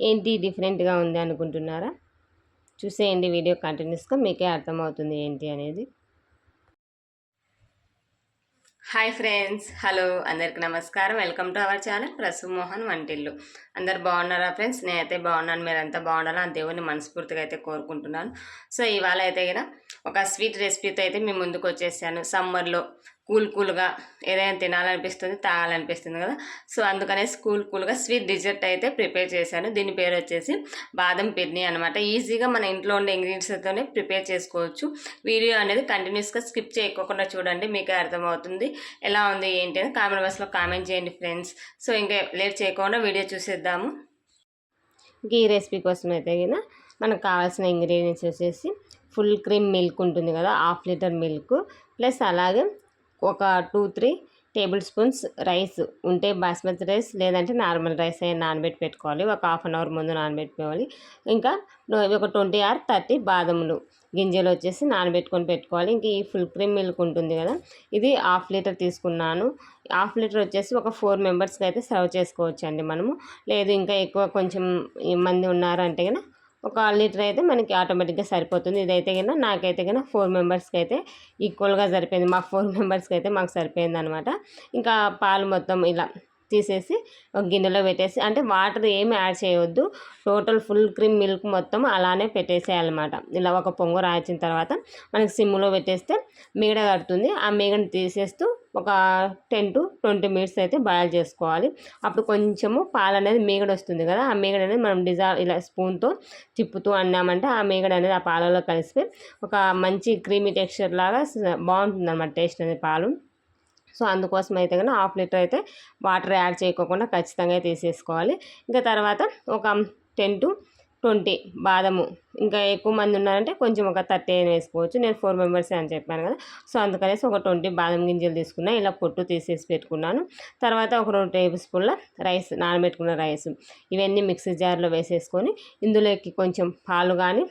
ఏంటి డిఫరెంట్గా ఉంది అనుకుంటున్నారా? చూసేయండి వీడియో కంటిన్యూస్గా మీకే అర్థమవుతుంది ఏంటి అనేది. హాయ్ ఫ్రెండ్స్ హలో అందరికి నమస్కారం. Welcome to our channel Prasu Mohan Vantillu. అందరు బాగున్నారా ఫ్రెండ్స్? నేనైతే బాగున్నాను మీరంతా బాగున్నారా ఆ దేవుని మనస్ఫూర్తిగా అయితే కోరుకుంటున్నాను. సో ఇవాళ అయితే కదా ఒక స్వీట్ రెసిపీతో అయితే మేము ముందుకు వచ్చేసాను. సమ్మర్లో కూల్ కూల్గా ఏదైనా తినాలనిపిస్తుంది తాగాలనిపిస్తుంది కదా. సో అందుకనే కూల్ కూల్గా స్వీట్ డిజర్ట్ అయితే ప్రిపేర్ చేశాను. దీని పేరు వచ్చేసి బాదం పిర్ని అనమాట ఈజీగా మన ఇంట్లో ఉండే ఇంగ్రీడియంట్స్తోనే ప్రిపేర్ చేసుకోవచ్చు. వీడియో అనేది కంటిన్యూస్గా స్కిప్ చేయకోకుండా చూడండి మీకు అర్థమవుతుంది. ఎలా ఉంది ఏంటి అని కామెంట్ బాక్స్లో కామెంట్ చేయండి ఫ్రెండ్స్. సో ఇంకా లేట్ చేయకుండా వీడియో చూసేద్దాము. ఈ రెసిపీ కోసం అయితే కదా మనకు కావాల్సిన ఇంగ్రీడియంట్స్ వచ్చేసి ఫుల్ క్రీమ్ మిల్క్ ఉంటుంది కదా హాఫ్ లీటర్ మిల్క్. ప్లస్ అలాగే ఒక two three tablespoons rice ఉంటే బాస్మతి రైస్ లేదంటే నార్మల్ రైస్ అయినా నానబెట్టి పెట్టుకోవాలి. ఒక హాఫ్ అన్ అవర్ ముందు నానబెట్టుకోవాలి. ఇంకా ఒక ట్వంటీ ఆర్ థర్టీ బాదములు గింజలు వచ్చేసి నానబెట్టుకొని పెట్టుకోవాలి. ఇంక ఈ ఫుల్ క్రీమ్ మిల్క్ ఉంటుంది కదా ఇది హాఫ్ లీటర్ తీసుకున్నాను. హాఫ్ లీటర్ వచ్చేసి ఒక ఫోర్ మెంబర్స్కి అయితే సర్వ్ చేసుకోవచ్చు అండి మనము. లేదు ఇంకా ఎక్కువ కొంచెం మంది ఉన్నారంటే కదా ఒక లీటర్ అయితే మనకి ఆటోమేటిక్గా సరిపోతుంది. ఇదైతే కన్నా నాకైతే కన్నా ఫోర్ మెంబర్స్కి అయితే ఈక్వల్గా సరిపోయింది. మా ఫోర్ మెంబర్స్కి అయితే మాకు సరిపోయింది అనమాట ఇంకా పాలు మొత్తం ఇలా తీసేసి ఒక గిన్నెలో పెట్టేసి అంటే వాటర్ ఏమి యాడ్ చేయవద్దు టోటల్ ఫుల్ క్రీమ్ మిల్క్ మొత్తం అలానే పెట్టేసేయాలన్నమాట. ఇలా ఒక పొంగు రాయించిన తర్వాత మనకి సిమ్లో పెట్టేస్తే మీగడ కడుతుంది. ఆ మీగడని తీసేస్తూ ఒక టెన్ టు ట్వంటీ మినిట్స్ అయితే బాయిల్ చేసుకోవాలి. అప్పుడు కొంచెము పాలు అనేది మీగడ వస్తుంది కదా ఆ మీగడ అనేది మనం డిజాల్వ్ ఇలా స్పూన్తో తిప్పుతూ అన్నామంటే ఆ మీగడ అనేది ఆ పాలలో కలిసి ఒక మంచి క్రీమీ టెక్స్చర్ లాగా బాగుంటుంది అనమాట టేస్ట్ అనేది పాలు. సో అందుకోసం అయితే కానీ హాఫ్ లీటర్ అయితే వాటర్ యాడ్ చేయకోకుండా ఖచ్చితంగా తీసేసుకోవాలి. ఇంకా తర్వాత ఒక టెన్ టు ట్వంటీ బాదము. ఇంకా ఎక్కువ మంది ఉన్నారంటే కొంచెం ఒక థర్టీ అయినా వేసుకోవచ్చు. నేను ఫోర్ మెంబర్స్ అని చెప్పాను కదా. సో అందుకనేసి ఒక ట్వంటీ బాదం గింజలు తీసుకున్నా. ఇలా పొట్టు తీసేసి పెట్టుకున్నాను. తర్వాత ఒక రెండు టేబుల్ స్పూన్ల రైస్ నానబెట్టుకున్న రైస్. ఇవన్నీ మిక్సీ జార్లో వేసేసుకొని ఇందులోకి కొంచెం పాలు కానీ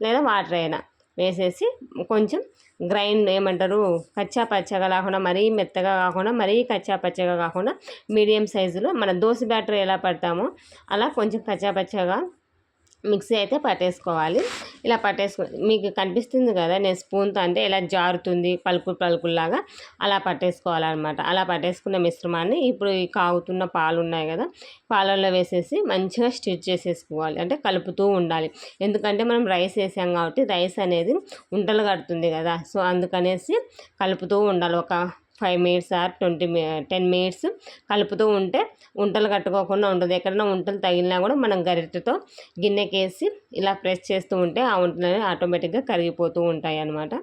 లేదా వాటర్ అయినా వేసేసి కొంచెం గ్రైండ్ ఏమంటారు? కచ్చా పచ్చగా కాకుండా మరీ మెత్తగా కాకుండా మరీ కచ్చా పచ్చగా కాకుండా మీడియం సైజులో మన దోశ బ్యాటర్ ఎలా పడతామో అలా కొంచెం కచ్చా పచ్చగా మిక్సీ అయితే పట్టేసుకోవాలి. ఇలా పట్టేసుకో మీకు కనిపిస్తుంది కదా నేను స్పూన్తో అంటే ఇలా జారుతుంది పలుకు పలుకుల్లాగా అలా పట్టేసుకోవాలన్నమాట. అలా పట్టేసుకున్న మిశ్రమాన్ని ఇప్పుడు ఈ కాగుతున్న పాలు ఉన్నాయి కదా పాలల్లో వేసేసి మంచిగా స్టిచ్ చేసేసుకోవాలి. అంటే కలుపుతూ ఉండాలి. ఎందుకంటే మనం రైస్ వేసాం కాబట్టి రైస్ అనేది ఉంటలు కడుతుంది కదా సో అందుకనేసి కలుపుతూ ఉండాలి. ఒక five minutes or twenty ten minutes కలుపుతూ ఉంటే ఉంటలు కట్టుకోకుండా ఉంటుంది ఎక్కడైనా ఉంటలు తగిలినా కూడా మనం గరిటెతో గిన్నెకేసి ఇలా ప్రెస్ చేస్తూ ఉంటే ఆ ఉంటలు ఆటోమేటిక్గా కరిగిపోతూ ఉంటాయి అన్నమాట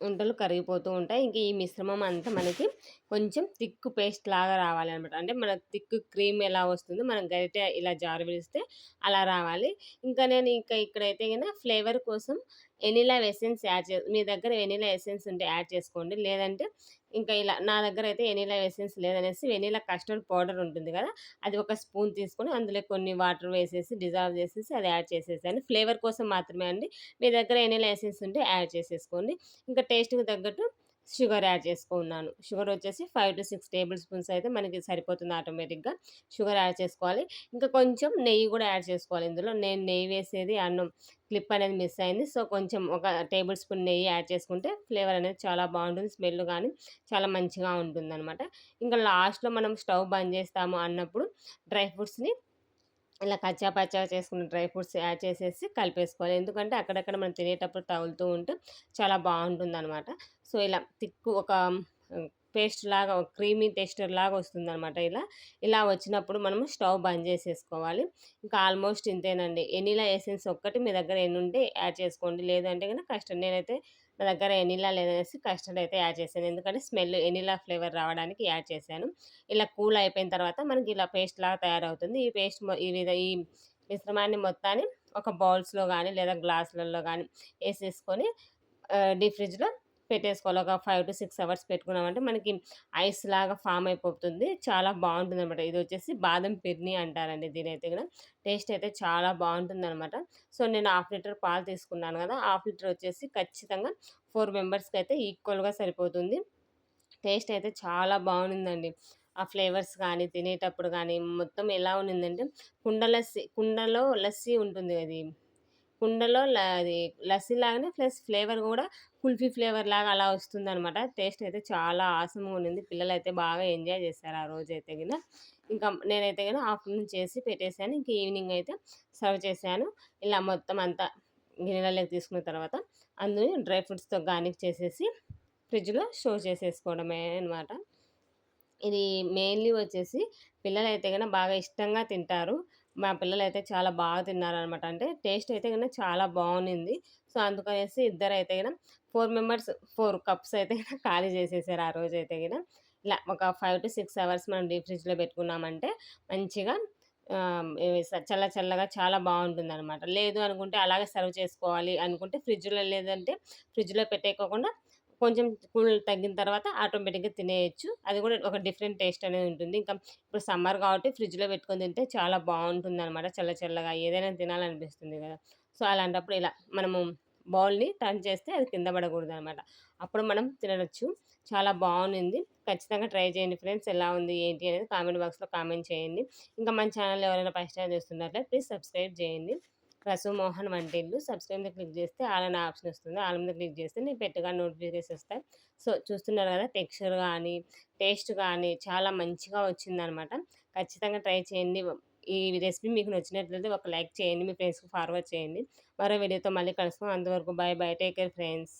ఉంటలు కరిగిపోతూ ఉంటాయి. ఇంకా ఈ మిశ్రమం అంతా మనకి కొంచెం థిక్ పేస్ట్ లాగా రావాలి అనమాట అంటే మన థిక్ క్రీమ్ ఎలా వస్తుందో మనం గరిటె ఇలా జారు విడిస్తే అలా రావాలి. ఇంకా నేను ఇంకా ఇక్కడైతే కనుక ఫ్లేవర్ కోసం వెనీలా ఎసెన్స్ యాడ్ చే మీ దగ్గర వెనీలా ఎసెన్స్ ఉంటే యాడ్ చేసుకోండి. లేదంటే ఇంకా ఇలా నా దగ్గర అయితే వెనీలా ఎసెన్స్ లేదనేసి వెనీలా కస్టర్డ్ పౌడర్ ఉంటుంది కదా అది ఒక స్పూన్ తీసుకొని అందులో కొన్ని వాటర్ వేసేసి డిజాల్వ్ చేసేసి అది యాడ్ చేసేసాను ఫ్లేవర్ కోసం మాత్రమే అండి. మీ దగ్గర వెనీలా ఎసెన్స్ ఉంటే యాడ్ చేసేసుకోండి. ఇంకా టేస్ట్కి తగ్గట్టు షుగర్ యాడ్ చేసుకున్నాను. షుగర్ వచ్చేసి five to six tablespoons అయితే మనకి సరిపోతుంది ఆటోమేటిక్గా. షుగర్ యాడ్ చేసుకోవాలి. ఇంకా కొంచెం నెయ్యి కూడా యాడ్ చేసుకోవాలి ఇందులో. నేను నెయ్యి వేసేది అన్నం క్లిప్ అనేది మిస్ అయింది. సో కొంచెం ఒక టేబుల్ స్పూన్ నెయ్యి యాడ్ చేసుకుంటే ఫ్లేవర్ అనేది చాలా బాగుంటుంది. స్మెల్ కానీ చాలా మంచిగా ఉంటుంది అనమాట ఇంకా లాస్ట్లో మనం స్టవ్ బంద్ చేస్తాము అన్నప్పుడు డ్రై ఫ్రూట్స్ని ఇలా కచ్చా పచ్చా చేసుకున్న డ్రై ఫ్రూట్స్ యాడ్ చేసేసి కలిపేసుకోవాలి. ఎందుకంటే అక్కడక్కడ మనం తినేటప్పుడు తగులుతూ ఉంటే చాలా బాగుంటుంది అనమాట సో ఇలా తిక్కు ఒక పేస్ట్ లాగా క్రీమీ టెక్స్చర్ లాగా వస్తుంది అనమాట ఇలా. ఇలా వచ్చినప్పుడు మనం స్టవ్ బంద్ చేసేసుకోవాలి. ఇంకా ఆల్మోస్ట్ ఇంతేనండి. ఎనీలా ఎసెన్స్ ఒక్కటి మీ దగ్గర ఎన్ని ఉంటే యాడ్ చేసుకోండి. లేదంటే కనుక కష్టం నేనైతే నా దగ్గర ఎనీలా లేదనేసి కస్టర్డ్ అయితే యాడ్ చేశాను. ఎందుకంటే స్మెల్ ఎనీలా ఫ్లేవర్ రావడానికి యాడ్ చేశాను. ఇలా కూల్ అయిపోయిన తర్వాత మనకి ఇలా పేస్ట్ లాగా తయారవుతుంది. ఈ పేస్ట్ ఈ విధ ఈ మిశ్రమాన్ని మొత్తాన్ని ఒక బౌల్స్లో కానీ లేదా గ్లాసులలో కానీ వేసేసుకొని డీప్ ఫ్రిడ్జ్లో పెట్టేసుకోవాలి. ఒక ఫైవ్ టు సిక్స్ అవర్స్ పెట్టుకున్నామంటే మనకి ఐస్ లాగా ఫామ్ అయిపోతుంది. చాలా బాగుంటుంది అనమాట ఇది వచ్చేసి బాదం పిర్ని అంటారండి దీని అయితే కూడా. టేస్ట్ అయితే చాలా బాగుంటుంది అనమాట సో నేను హాఫ్ లీటర్ పాలు తీసుకున్నాను కదా హాఫ్ లీటర్ వచ్చేసి ఖచ్చితంగా ఫోర్ మెంబర్స్కి అయితే ఈక్వల్గా సరిపోతుంది. టేస్ట్ అయితే చాలా బాగుందండి ఆ ఫ్లేవర్స్ కానీ తినేటప్పుడు కానీ మొత్తం ఎలా ఉన్నిందంటే కుండ లస్సీ కుండలో లస్సీ ఉంటుంది అది. కుండలో ల అది లస్సీ లాగానే ప్లస్ ఫ్లేవర్ కూడా కుల్ఫీ ఫ్లేవర్ లాగా అలా వస్తుందనమాట. టేస్ట్ అయితే చాలా ఆసంగా ఉండింది పిల్లలు అయితే బాగా ఎంజాయ్ చేశారు ఆ రోజు అయితే గిన. ఇంకా నేనైతే గిన ఆఫ్టర్నూన్ చేసి పెట్టేశాను ఇంకా ఈవినింగ్ అయితే సర్వ్ చేశాను. ఇలా మొత్తం అంతా గిన్నెలలోకి తీసుకున్న తర్వాత అందులో డ్రై ఫ్రూట్స్తో గార్నిక్ చేసేసి ఫ్రిడ్జ్లో స్టోర్ చేసేసుకోవడమే అనమాట ఇది మెయిన్లీ వచ్చేసి పిల్లలు అయితే కనుక బాగా ఇష్టంగా తింటారు. మా పిల్లలు అయితే చాలా బాగా తిన్నారనమాట. అంటే టేస్ట్ అయితే కన్నా చాలా బాగుంది సో అందుకనేసి ఇద్దరు అయితే కనుక ఫోర్ మెంబర్స్ ఫోర్ కప్స్ అయితే కనుక ఖాళీ చేసేసారు ఆ రోజు అయితే కనుక ఇలా ఒక ఫైవ్ టు సిక్స్ అవర్స్ మనం డీప్ ఫ్రిడ్జ్లో పెట్టుకున్నామంటే మంచిగా చల్ల చల్లగా చాలా బాగుంటుంది అనమాట లేదు అనుకుంటే అలాగే సర్వ్ చేసుకోవాలి అనుకుంటే ఫ్రిడ్జ్లో లేదంటే ఫ్రిడ్జ్లో పెట్టేయకోకుండా కొంచెం కూల్ తగ్గిన తర్వాత ఆటోమేటిక్గా తినేయచ్చు. అది కూడా ఒక డిఫరెంట్ టేస్ట్ అనేది ఉంటుంది. ఇంకా ఇప్పుడు సమ్మర్ కాబట్టి ఫ్రిడ్జ్లో పెట్టుకొని తింటే చాలా బాగుంటుంది అనమాట చల్ల చల్లగా ఏదైనా తినాలనిపిస్తుంది కదా! సో అలాంటప్పుడు ఇలా మనము బౌల్ని టర్న్ చేస్తే అది కింద పడకూడదు అనమాట అప్పుడు మనం తినవచ్చు చాలా బాగుంది ఖచ్చితంగా ట్రై చేయండి ఫ్రెండ్స్. ఎలా ఉంది ఏంటి అనేది కామెంట్ బాక్స్లో కామెంట్ చేయండి. ఇంకా మన ఛానల్ ఎవరైనా ఫస్ట్ టైం చూస్తున్నట్లే ప్లీజ్ సబ్స్క్రైబ్ చేయండి. రసు మోహన్ వంటిల్లు సబ్స్క్రైబ్ మీద క్లిక్ చేస్తే ఆల్ అనే ఆప్షన్ వస్తుంది. ఆల్ మీద క్లిక్ చేస్తే నేను పెట్టగా నోటిఫికేషన్ వస్తాయి. సో చూస్తున్నారు కదా టెక్స్చర్ కానీ టేస్ట్ కానీ చాలా మంచిగా వచ్చిందనమాట. ఖచ్చితంగా ట్రై చేయండి. ఈ రెసిపీ మీకు నచ్చినట్లయితే ఒక లైక్ చేయండి. మీ ఫ్రెండ్స్కి ఫార్వర్డ్ చేయండి. మరో వీడియోతో మళ్ళీ కలుసుకుని అంతవరకు bye bye take care friends.